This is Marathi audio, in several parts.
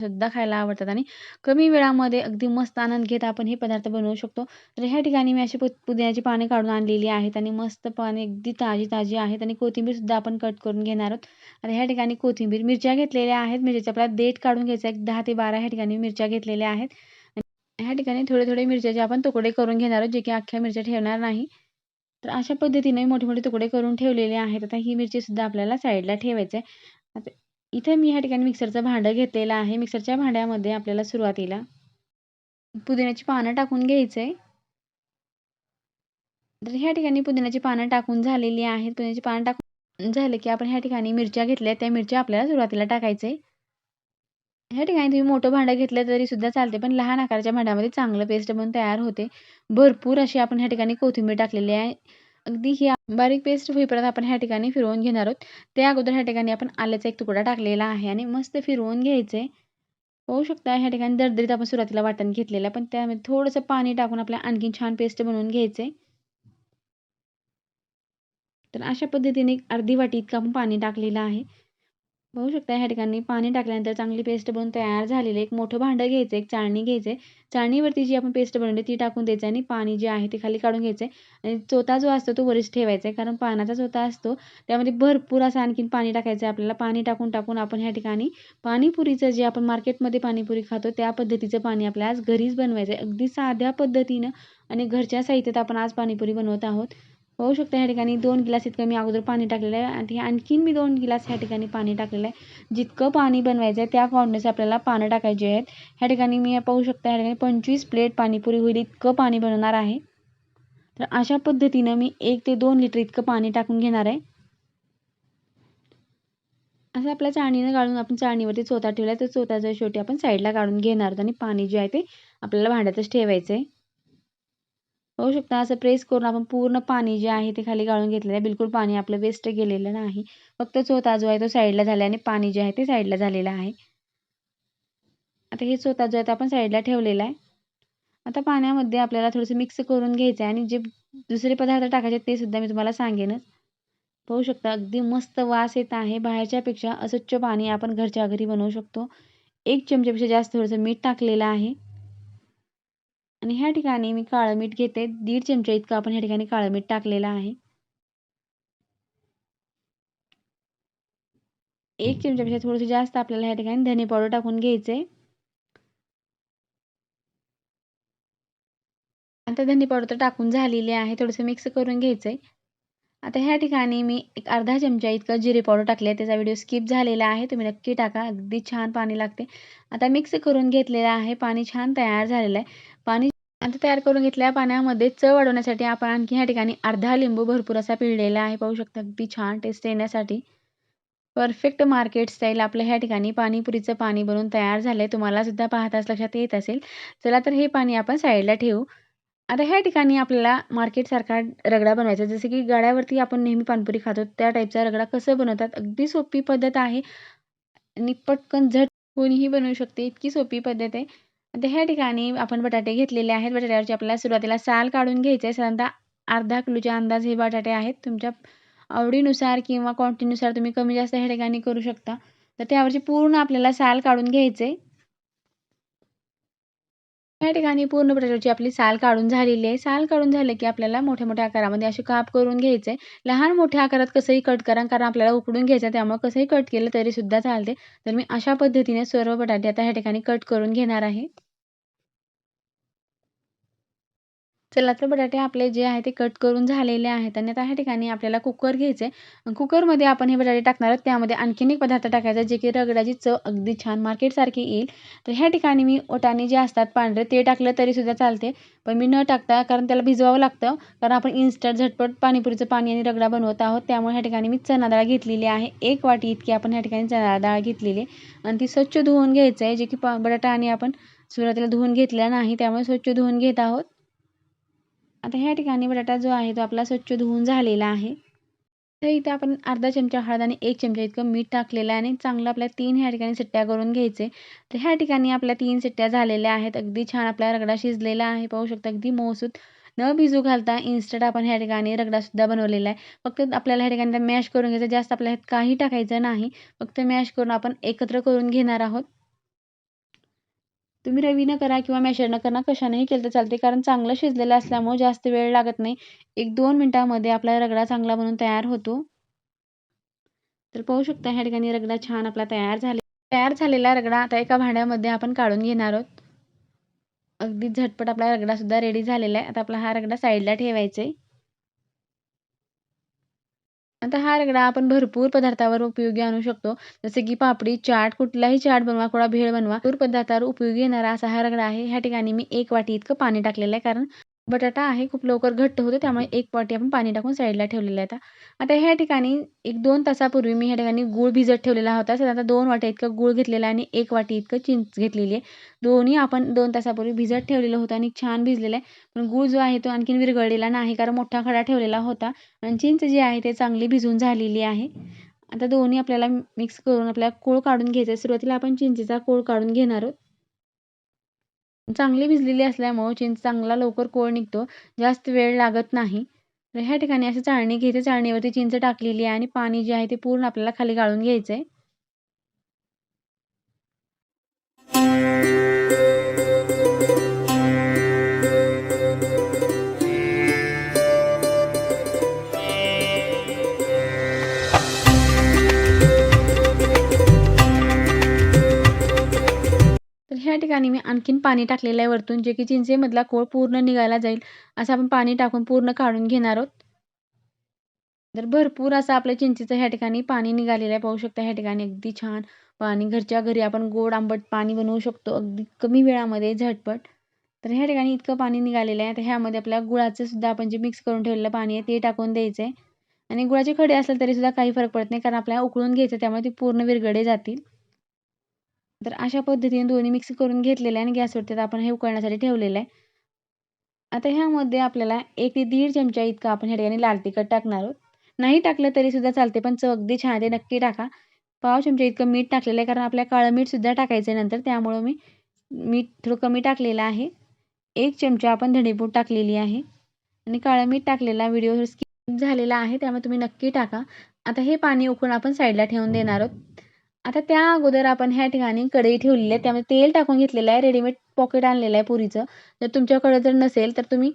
सुद्धा खायला आवडतात आणि कमी वेळामध्ये अगदी मस्त आनंद घेत आपण हे पदार्थ बनवू शकतो. तर ह्या ठिकाणी मी अशी पु पुदिन्याची पाने काढून आणलेली आहेत आणि मस्त पाने अगदी ताजी ताजी आहेत आणि कोथिंबीरसुद्धा आपण कट करून घेणार आहोत. आता ह्या ठिकाणी कोथिंबीर मिरच्या घेतलेल्या आहेत. मिरच्याचा आपल्याला देठ काढून घ्यायचा एक दहा ते बारा ह्या ठिकाणी मिरच्या घेतलेल्या आहेत. ह्या ठिकाणी थोडे थोडे मिरच्याचे आपण तुकडे करून घेणार आहोत जे की अख्ख्या मिरच्या ठेवणार नाही. तर अशा पद्धतीने मोठे मोठे तुकडे करून ठेवलेले आहेत. आता ही मिरचीसुद्धा आपल्याला साईडला ठेवायचं आहे. आता इथे मी ह्या ठिकाणी मिक्सरचं भांडं घेतलेलं आहे. मिक्सरच्या भांड्यामध्ये आपल्याला सुरुवातीला पुदिन्याची पानं टाकून घ्यायचं आहे तर ह्या ठिकाणी पुदिन्याची पानं टाकून झालेली आहेत. पुदिन्याची पानं टाकून झालं की आपण ह्या ठिकाणी मिरच्या घेतल्या त्या मिरच्या आपल्याला सुरुवातीला टाकायचं आहे ह्या ठिकाणी तुम्ही मोठं भांडं घेतलं तरी सुद्धा चालते पण लहान आकाराच्या भांड्यामध्ये चांगलं पेस्ट बनून तयार होते. भरपूर अशी आपण ह्या ठिकाणी कोथिंबीर टाकलेली आहे. अगदी ही बारीक पेस्ट होईपर्यंत आपण ह्या ठिकाणी फिरवून घेणार आहोत. त्या अगोदर ह्या ठिकाणी आपण आल्याचा एक तुकडा टाकलेला आहे आणि मस्त फिरवून घ्यायचे होऊ शकता ह्या ठिकाणी दरदरीत आपण सुरुवातीला वाटण घेतलेलं पण त्यामध्ये थोडंसं पाणी टाकून आपल्याला आणखीन छान पेस्ट बनवून घ्यायचे तर अशा पद्धतीने अर्धी वाटी इतकं आपण पाणी टाकलेलं आहे. बघू शकता ह्या ठिकाणी पाणी टाकल्यानंतर चांगली पेस्ट बनून तयार झालेली एक मोठं भांडं घ्यायचं एक चाळणी घ्यायचं चाळणीवरती जी आपण पेस्ट बनवली ती टाकून द्यायचं आणि पाणी जे आहे ते खाली काढून घ्यायचं आणि चोथा जो असतो तो वरीच ठेवायचा आहे कारण पानाचा चोथा असतो त्यामध्ये भरपूर असं आणखीन पाणी टाकायचं आहे आपल्याला. पाणी टाकून टाकून आपण ह्या ठिकाणी पाणीपुरीचं जे आपण मार्केटमध्ये पाणीपुरी खातो त्या पद्धतीचं पाणी आपल्याला आज घरीच बनवायचं आहे अगदी साध्या पद्धतीनं आणि घरच्या साहित्यात आपण आज पाणीपुरी बनवत आहोत. होऊ शकतं ह्या ठिकाणी. दोन गिलास इतकं मी अगोदर पाणी टाकलेलं आहे. आणि आणखीन मी दोन गिलास ह्या ठिकाणी पाणी टाकलेलं आहे. जितकं पाणी बनवायचं आहे त्या क्वांटिटीचं आपल्याला पानं टाकायचे आहेत. ह्या ठिकाणी मी पाहू शकता ह्या ठिकाणी पंचवीस प्लेट पाणीपुरी होईल इतकं पाणी बनवणार आहे. तर अशा पद्धतीनं मी एक ते दोन लिटर इतकं पाणी टाकून घेणार आहे. असं आपल्या चाळणीनं गाळून आपण चाळणीवरती चोथा ठेवला तर चोथ्याच्या शेवटी आपण साईडला काढून घेणार आहोत. आणि पाणी जे आहे ते आपल्याला भांड्यातच ठेवायचं आहे होऊ शकता. असं प्रेस करून आपण पूर्ण पाणी जे आहे ते खाली गाळून घेतलेलं आहे. बिलकुल पाणी आपलं वेस्ट गेलेलं नाही. फक्त चोथा जो आहे तो साईडला झाला आणि पाणी जे आहे ते साईडला झालेलं आहे. आता हे चोथा जो आहे तो आपण साईडला ठेवलेला आहे. आता पाण्यामध्ये आपल्याला थोडंसं मिक्स करून घ्यायचं आहे आणि जे दुसरे पदार्थ टाकायचे ते सुद्धा मी तुम्हाला सांगेनच. पाहू शकता. अगदी मस्त वास येत आहे. बाहेरच्यापेक्षा अस्वच्छ पाणी आपण घरच्या घरी बनवू शकतो. एक चमच्यापेक्षा जास्त थोडंसं मीठ टाकलेलं आहे. आणि ह्या ठिकाणी मी काळं मीठ घेते. दीड चमचा इतकं आपण ह्या ठिकाणी काळं मीठ टाकलेलं आहे. एक चमच्यापेक्षा थोडंसं जास्त आपल्याला ह्या ठिकाणी धने पावडर टाकून घ्यायचे. आता धने पावडर तर टाकून झालेली आहे. थोडंसं मिक्स करून घ्यायचंय. आता ह्या ठिकाणी मी एक अर्धा चमचा इतकं जिरे पावडर टाकले आहे त्याचा व्हिडिओ स्किप झालेला आहे. तुम्ही नक्की टाका. अगदी छान पाणी लागते. आता मिक्स करून घेतलेलं आहे. पाणी छान तयार झालेलं आहे. पाणी आता तयार करून घेतल्या पाण्यामध्ये चव वाढवण्यासाठी आपण आणखी ह्या ठिकाणी अर्धा लिंबू भरपूर असा पिळलेला आहे. पाहू शकता अगदी छान टेस्ट येण्यासाठी. परफेक्ट मार्केट स्टाईल आपल्या ह्या ठिकाणी पाणीपुरीचं पाणी बनवून तयार झालं आहे तुम्हाला सुद्धा पाहताच लक्षात येत असेल. चला तर हे पाणी आपण साईडला ठेवू. आता ह्या ठिकाणी आपल्याला मार्केटसारखा रगडा बनवायचा जसं की गाड्यावरती आपण नेहमी पाणीपुरी खातो त्या टाईपचा रगडा कसं बनवतात? अगदी सोपी पद्धत आहे. आणि पटकन झट कोणीही बनवू शकते. इतकी सोपी पद्धत आहे. आता ह्या ठिकाणी आपण बटाटे घेतलेले आहेत. बटाट्यावरची आपल्याला सुरुवातीला साल काढून घ्यायचे आहे. साधारणतः अर्धा किलोच्या अंदाज हे बटाटे आहेत. तुमच्या आवडीनुसार किंवा क्वांटिटीनुसार तुम्ही कमी जास्त ह्या ठिकाणी करू शकता. तर त्यावरची पूर्ण आपल्याला साल काढून घ्यायचे या ठिकाणी पूर्ण बटाट्याची आपली साल काढून झालेली आहे. साल काढून झालं की आपल्याला मोठ्या मोठ्या आकारामध्ये असे काप करून घ्यायचे. लहान मोठ्या आकारात कसंही कट करा कारण आपल्याला उकडून घ्यायचं त्यामुळे कसंही कट केलं तरी सुद्धा चालते. तर मी अशा पद्धतीने सर्व बटाटे आता ह्या ठिकाणी कट करून घेणार आहे. चला तर बटाटे आपले जे आहे ते कट करून झालेले आहेत आणि आता ह्या ठिकाणी आपल्याला कुकर घ्यायचं आहे कुकरमध्ये आपण हे बटाटे टाकणार आहोत. त्यामध्ये आणखीन एक पदार्थ टाकायचा जे की रगडाची चव अगदी छान मार्केटसारखी येईल. तर ह्या ठिकाणी मी ओटाने जे असतात पांढरे ते टाकलं तरीसुद्धा चालते. पण मी न टाकता कारण त्याला भिजवावं लागतं. कारण आपण इन्स्टंट झटपट पाणीपुरीचं पाणी आणि रगडा बनवत आहोत. त्यामुळे ह्या ठिकाणी मी चणा डाळ घेतलेली आहे. एक वाटी इतकी आपण ह्या ठिकाणी चणा डाळ घेतलेली आणि ती स्वच्छ धुवून घ्यायचं आहे जे की बटाटा आणि आपण सुरुवातीला धुवून घेतल्या नाही त्यामुळे स्वच्छ धुवून घेत आहोत. आता ह्या ठिकाणी बटाटा जो आहे तो आपला स्वच्छ धुवून झालेला आहे. तर इथे आपण अर्धा चमचा हळद आणि एक चमचा इतकं मीठ टाकलेलं आहे आणि चांगलं आपल्या तीन ह्या ठिकाणी सिट्ट्या करून घ्यायचे. तर ह्या ठिकाणी आपल्या तीन सिट्ट्या झालेल्या आहेत. अगदी छान आपला रगडा शिजलेला आहे. पाहू शकता अगदी मौसूद न भिजू घालता इन्स्टंट आपण ह्या ठिकाणी रगडासुद्धा बनवलेला आहे. फक्त आपल्याला ह्या ठिकाणी मॅश करून घ्यायचं जास्त आपल्या ह्यात काही टाकायचं नाही. फक्त मॅश करून आपण एकत्र करून घेणार आहोत. तुम्ही रवीनं करा किंवा मॅशरनं करा कशानेही केलं तर चालते कारण चांगलं शिजलेलं असल्यामुळे जास्त वेळ लागत नाही. एक दोन मिनटामध्ये आपला रगडा चांगला बनून तयार होतो. तर पाहू शकता ह्या ठिकाणी रगडा छान आपला तयार झाले तयार झालेला रगडा आता एका भांड्यामध्ये आपण काढून घेणार आहोत. अगदी झटपट आपला रगडासुद्धा रेडी झालेला आहे. आता आपला हा रगडा साईडला ठेवायचा आहे आता हा रगडा आपण भरपूर पदार्थावर उपयोगी आणू शकतो. जसे की पापडी चाट कुठलाही चाट बनवा कुठला भेळ बनवा भरपूर पदार्थावर उपयोगी येणारा असा हा रगडा आहे. ह्या ठिकाणी मी एक वाटी इतकं पाणी टाकलेलं आहे कारण बटाटा आहे खूप लवकर घट्ट होतो त्यामुळे एक वाटी आपण पाणी टाकून साईडला ठेवलेलं आहे आता. ह्या ठिकाणी एक दोन तासापूर्वी मी ह्या ठिकाणी गूळ भिजत ठेवलेला होता. तर आता दोन वाट्या इतकं गूळ घेतलेला आणि एक वाटी इतकं चिंच घेतलेली आहे. दोन्ही आपण दोन तासापूर्वी भिजत ठेवलेलं होतं आणि छान भिजलेलं आहे. पण गूळ जो आहे तो आणखीन विरघळलेला नाही कारण मोठा खडा ठेवलेला होता आणि चिंच जी आहे ते चांगली भिजून झालेली आहे. आता दोन्ही आपल्याला मिक्स करून आपल्याला कोळ काढून घ्यायचा सुरुवातीला आपण चिंचेचा कोळ काढून घेणार आहोत. चांगली भिजलेली असल्यामुळं चिंच चांगला लवकर कोळ निघतो जास्त वेळ लागत नाही. तर ह्या ठिकाणी अशी चाळणी घ्यायची चाळणीवरती चिंच टाकलेली आहे आणि पाणी जे आहे ते पूर्ण आपल्याला खाली गाळून घ्यायचं आहे ठिकाणी मी आणखीन पाणी टाकलेलं आहे वरतून जे की चिंचेमधला कोळ पूर्ण निघायला जाईल. असं आपण पाणी टाकून पूर्ण काढून घेणार आहोत. तर भरपूर असं आपल्या चिंचेचं ह्या ठिकाणी पाणी निघालेलं आहे. पाहू शकता ह्या ठिकाणी अगदी छान पाणी. घरच्या घरी आपण गोड आंबट पाणी बनवू शकतो. अगदी कमी वेळामध्ये झटपट. तर ह्या ठिकाणी इतकं पाणी निघालेलं आहे. तर ह्यामध्ये आपल्या गुळाचं सुद्धा आपण जे मिक्स करून ठेवलेलं पाणी आहे ते टाकून द्यायचं आहे. आणि गुळाचे खडे असेल तरी सुद्धा काही फरक पडत नाही. कारण आपल्याला उकळून घ्यायचं त्यामुळे ते पूर्ण विरगडे जातील. तर अशा पद्धतीने दोन्ही मिक्स करून घेतलेलं आहे आणि गॅसवरती आपण हे उकळण्यासाठी ठेवलेलं आहे. आता ह्यामध्ये आपल्याला एक ते दीड चमचा इतका आपण ह्या ठिकाणी लाल तिखट टाकणार आहोत. नाही टाकलं तरी सुद्धा चालते पण चव अगदी छान आहे नक्की टाका. पाव चमचा इतकं मीठ टाकलेलं आहे कारण आपल्या काळं मीठ सुद्धा टाकायचं आहे नंतर त्यामुळं मी मीठ थोडं कमी टाकलेलं आहे. एक चमचा आपण धणेपूड टाकलेली आहे. आणि काळं मीठ टाकलेला व्हिडिओ स्किप झालेला आहे त्यामुळे तुम्ही नक्की टाका. आता हे पाणी उकळून आपण साईडला ठेवून देणार आहोत. आता त्या अगोदर आपण ह्या ठिकाणी कढई ठेवलेली आहे. त्यामध्ये तेल टाकून घेतलेलं आहे. रेडीमेड पॉकेट आणलेलं आहे पुरीचं. जर तुमच्याकडे जर नसेल तर तुम्ही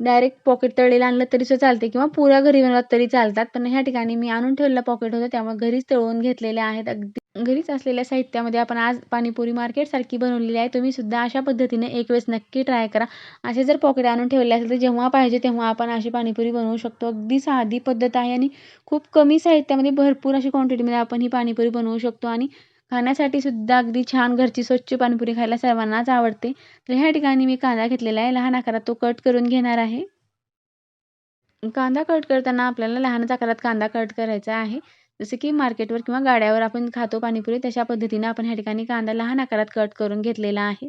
डायरेक्ट पॉकेट तळलेलं आणलं तरी सुद्धा चालते किंवा पुऱ्या घरी बनवत तरी चालतात. पण ह्या ठिकाणी मी आणून ठेवलेलं पॉकेट होतं. त्यामुळे घरीच तळून घेतलेले आहेत. अगदी घरीच असलेल्या साहित्यामध्ये आपण आज पाणीपुरी मार्केटसारखी बनवलेली आहे. तुम्ही सुद्धा अशा पद्धतीने एक वेळेस नक्की ट्राय करा. असे जर पॉकेट आणून ठेवले असेल तर जेव्हा पाहिजे तेव्हा आपण अशी पाणीपुरी बनवू शकतो. अगदी साधी पद्धत आहे आणि खूप कमी साहित्यामध्ये भरपूर अशी क्वांटिटीमध्ये आपण ही पाणीपुरी बनवू शकतो आणि खाण्यासाठी सुद्धा अगदी छान घरची स्वच्छ पाणीपुरी खायला सर्वांनाच आवडते. तर ह्या ठिकाणी मी कांदा घेतलेला आहे. लहान आकारात तो कट करून घेणार आहे. कांदा कट करताना आपल्याला लहानच आकारात कांदा कट करायचा आहे. जसं की मार्केटवर किंवा गाड्यावर आपण खातो पाणीपुरी तशा पद्धतीनं आपण ह्या ठिकाणी कांदा लहान आकारात कट करून घेतलेला आहे.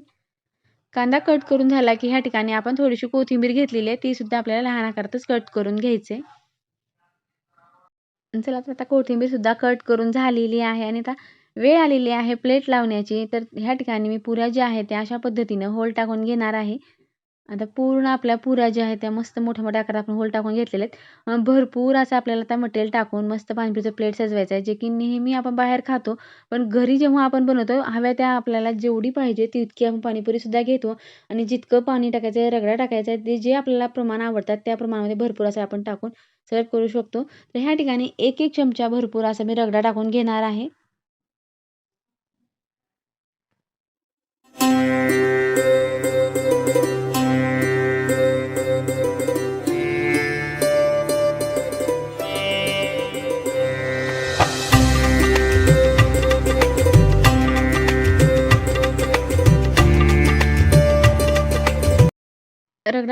कांदा कट करून झाला की ह्या ठिकाणी आपण थोडीशी कोथिंबीर घेतलेली आहे तीसुद्धा आपल्याला लहान आकारातच कट करून घ्यायचे चला तर आता कोथिंबीरसुद्धा कट करून झालेली आहे आणि आता वेळ आलेली आहे प्लेट लावण्याची. तर ह्या ठिकाणी मी पुऱ्या ज्या आहेत त्या अशा पद्धतीनं होल टाकून घेणार आहे. आता पूर्ण आपल्या पुऱ्या ज्या आहेत त्या मस्त मोठ्या मोठ्या आकारात आपण होल टाकून घेतलेले आहेत. भरपूर असं आपल्याला त्या मटेरियल टाकून मस्त पाणीपुरीचं प्लेट सजवायचं आहे जे की नेहमी आपण बाहेर खातो पण घरी जेव्हा आपण बनवतो हव्या त्या आपल्याला जेवढी पाहिजे तितकी आपण पाणीपुरीसुद्धा घेतो. आणि जितकं पाणी टाकायचं आहे रगडा टाकायचा आहे ते जे आपल्याला प्रमाण आवडतात त्या प्रमाणामध्ये भरपूर असं आपण टाकून सर्व करू शकतो. तर ह्या ठिकाणी एक एक चमचा भरपूर असा मी रगडा टाकून घेणार आहे.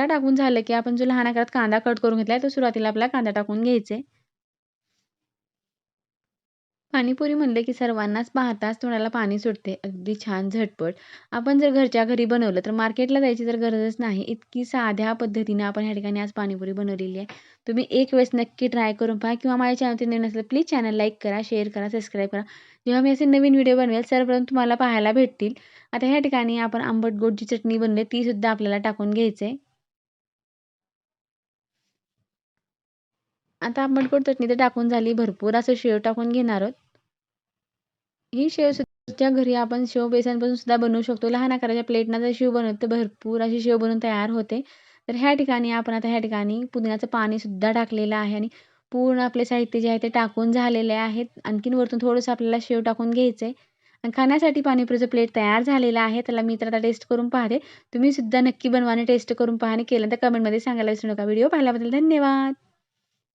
कांदा टाकून झालं की आपण जो लहान आकारात कांदा कट करून घेतला आहे तो सुरुवातीला आपला कांदा टाकून घ्यायचे. पाणीपुरी म्हणले की सर्वांनाच पाहताच तोंडाला पाणी सुटते अगदी छान झटपट. आपण जर घरच्या घरी बनवलं तर मार्केटला जायची तर गरजच नाही. इतकी साध्या पद्धतीने आपण ह्या ठिकाणी आज पाणीपुरी बनवलेली आहे. तुम्ही एक वेळेस नक्की ट्राय करून पहा किंवा माझ्या चॅनलचे नवीन असलं प्लीज चॅनल लाईक करा शेअर करा सबस्क्राईब करा. जेव्हा मी असे नवीन व्हिडिओ बनवेल सर्वप्रथम तुम्हाला पाहायला भेटतील. आता ह्या ठिकाणी आपण आंबट गोडची चटणी बनवली ती सुद्धा आपल्याला टाकून घ्यायचं आहे आता आपण गोड चटणी तर टाकून झाली. भरपूर असं शेव टाकून घेणार आहोत. ही शेव सुद्धा घरी आपण शेव बेसनपासून सुद्धा बनवू शकतो. लहान आकाराच्या प्लेटनं जर शेव बनवतो भरपूर अशी शेव बनवून तयार होते. तर ह्या ठिकाणी आपण आता ह्या ठिकाणी पुदिन्याचं पाणीसुद्धा टाकलेलं आहे आणि पूर्ण आपले साहित्य जे आहे ते टाकून झालेले आहेत. आणखीन वरतून थोडंसं आपल्याला शेव टाकून घ्यायचं आहे आणि खाण्यासाठी पाणीपुरीचं प्लेट तयार झालेलं आहे. त्याला मी तर आता टेस्ट करून पाहते. तुम्ही सुद्धा नक्की बनवाने टेस्ट करून पाहणे केलं तर कमेंटमध्ये सांगायला विसरू नका. व्हिडिओ पाहिल्याबद्दल धन्यवाद.